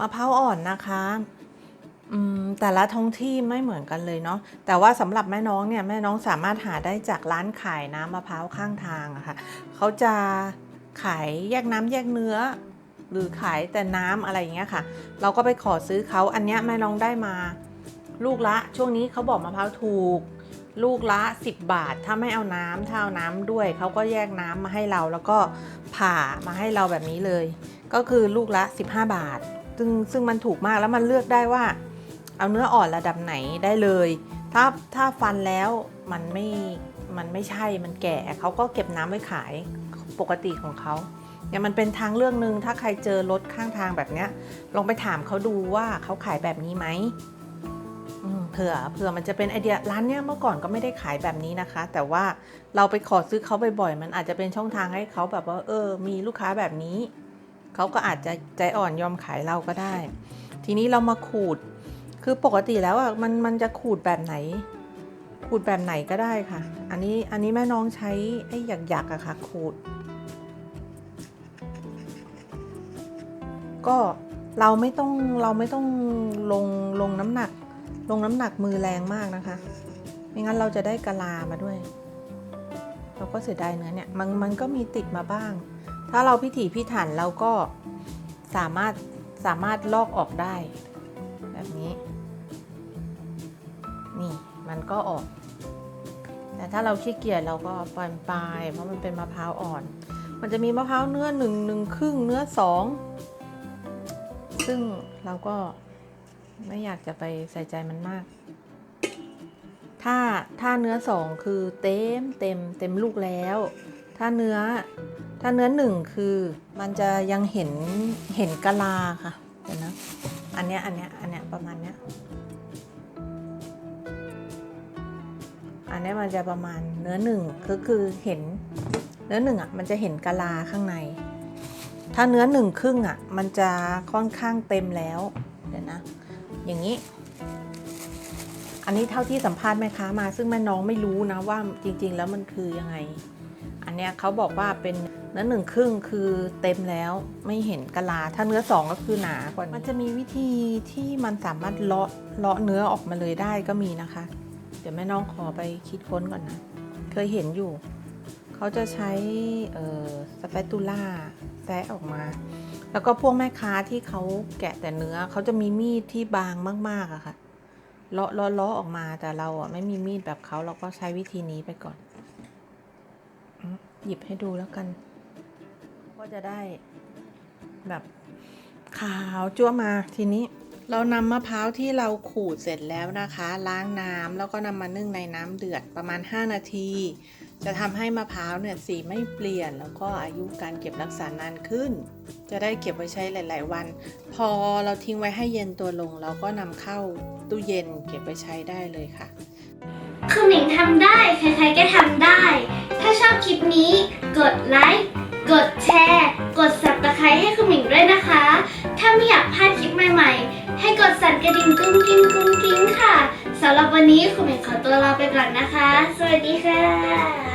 มะพร้าวอ่อนนะคะแต่ละท้องที่ไม่เหมือนกันเลยเนาะแต่ว่าสำหรับแม่น้องเนี่ยแม่น้องสามารถหาได้จากร้านขายน้ำมะพร้าวข้างทางอะค่ะเขาจะขายแยกน้ำแยกเนื้อ หรือขายแต่น้ำอะไรอย่างเงี้ยค่ะ เราก็ไปขอซื้อเขาอันเนี้ยแม่น้องได้มา ลูกละ ช่วงนี้เขาบอกมะพร้าวถูก ลูกละ 10 บาท ถ้าไม่เอาน้ำถ้าเอาน้ำด้วยเขาก็แยกน้ำมาให้เราแล้วก็ผ่ามาให้เราแบบนี้เลย ก็คือลูกละ 15 บาท ซึ่งซึ่งมันถูกมากแล้วมันเลือกได้ว่า เอาเนื้ออ่อนระดับไหนได้เลย ถ้าถ้าฟันแล้วมันไม่มันไม่ใช่มันแก่เขาก็เก็บน้ำไว้ขายปกติของเขาเนี่ยมันเป็นทางเลือกหนึ่งถ้าใครเจอรถข้างทางแบบเนี้ยลองไปถามเขาดูว่าเขาขายแบบนี้ไหมมเผื่อเผื่อมันจะเป็นไอเดียร้านเนี้ยเมื่อก่อนก็ไม่ได้ขายแบบนี้นะคะ แต่ว่าเราไปขอซื้อเขาบ่อยๆมันอาจจะเป็นช่องทางให้เขาแบบว่า เออ มีลูกค้าแบบนี้ เขาก็อาจจะใจอ่อนยอมขายเราก็ได้ ทีนี้เรามาขูด คือปกติแล้วอะมันมันจะขูดแบบไหน ขูดแบบไหนก็ได้ค่ะ อันนี้อันนี้แม่น้องใช้ไอ้หยักๆอะค่ะ ขูด ก็เราไม่ต้องเราไม่ต้องลงลงน้ำหนัก ลงน้ำหนักมือแรงมากนะคะ ไม่งั้นเราจะได้กะลามาด้วย เราก็เสียดายเนื้อเนี่ยมันมันก็มีติดมาบ้าง ถ้าเราพิถีพิถันเราก็สามารถสามารถลอกออกได้ แบบนี้ นี่มันก็ออก แต่ถ้าเราขี้เกียจเราก็ปล่อยไปเพราะมันเป็นมะพร้าวอ่อน มันจะมีมะพร้าวเนื้อหนึ่งหนึ่งครึ่งเนื้อสองซึ่งเราก็ไม่อยากจะไปใส่ใจมันมาก ถ้าถ้าเนื้อสองคือเต็มเต็มเต็มลูกแล้ว ถ้าเนื้อ ถ้าเนื้อหนึ่งคือมันจะยังเห็นเห็นกะลาค่ะเดี๋ยวนะอันเนี้ยอันเนี้ยอันเนี้ยประมาณเนี้ยอันนี้มันจะประมาณเนื้อหนึ่งคือคือเห็นเนื้อหนึ่งอะมันจะเห็นกะลาข้างใน ถ้าเนื้อหนึ่งครึ่งอะมันจะค่อนข้างเต็มแล้วเดี๋ยวนะ อย่างนี้ อันนี้เท่าที่สัมภาษณ์แม่ค้ามา ซึ่งแม่น้องไม่รู้นะว่าจริง ๆ แล้วมันคือยังไง อันเนี้ยเขาบอกว่าเป็น นื้อหนึ่งครึ่งคือเต็มแล้วไม่เห็นกะลา ถ้าเนื้อสองก็คือหนากว่านี้มันจะมีวิธีที่มันสามารถเลาะเลาะเนื้อออกมาเลยได้ก็มีนะคะ เดี๋ยวแม่น้องขอไปคิดค้นก่อนนะ เคยเห็นอยู่ เขาจะใช้สเปตูล่าแซะออกมา แล้วก็พวกแม่ค้าที่เขาแกะแต่เนื้อเขาจะมีมีดที่บางมากๆอะค่ะเลาะเลาะเลาะออกมาแต่เราอะไม่มีมีดแบบเขาเราก็ใช้วิธีนี้ไปก่อน หยิบให้ดูแล้วกัน ก็จะได้แบบขาวจั่วมาทีนี้ เรานำมะพร้าวที่เราขูดเสร็จแล้วนะคะ ล้างน้ำแล้วก็นำมานึ่งในน้ำเดือดประมาณ 5 นาที จะทำให้มะพร้าวเนี่ยสีไม่เปลี่ยน แล้วก็อายุการเก็บรักษานานขึ้น จะได้เก็บไว้ใช้หลาย ๆ วัน พอเราทิ้งไว้ให้เย็นตัวลง เราก็นำเข้าตู้เย็นเก็บไว้ใช้ได้เลยค่ะ คือหมิงทำได้ ใครๆก็ทำได้ ถ้าชอบคลิปนี้กดไลค์ งกุ้งกิ้งกุ้งกิ้งค่ะสำหรับวันนี้คุณหมิงขอตัวลาไปก่อนนะคะ สวัสดีค่ะ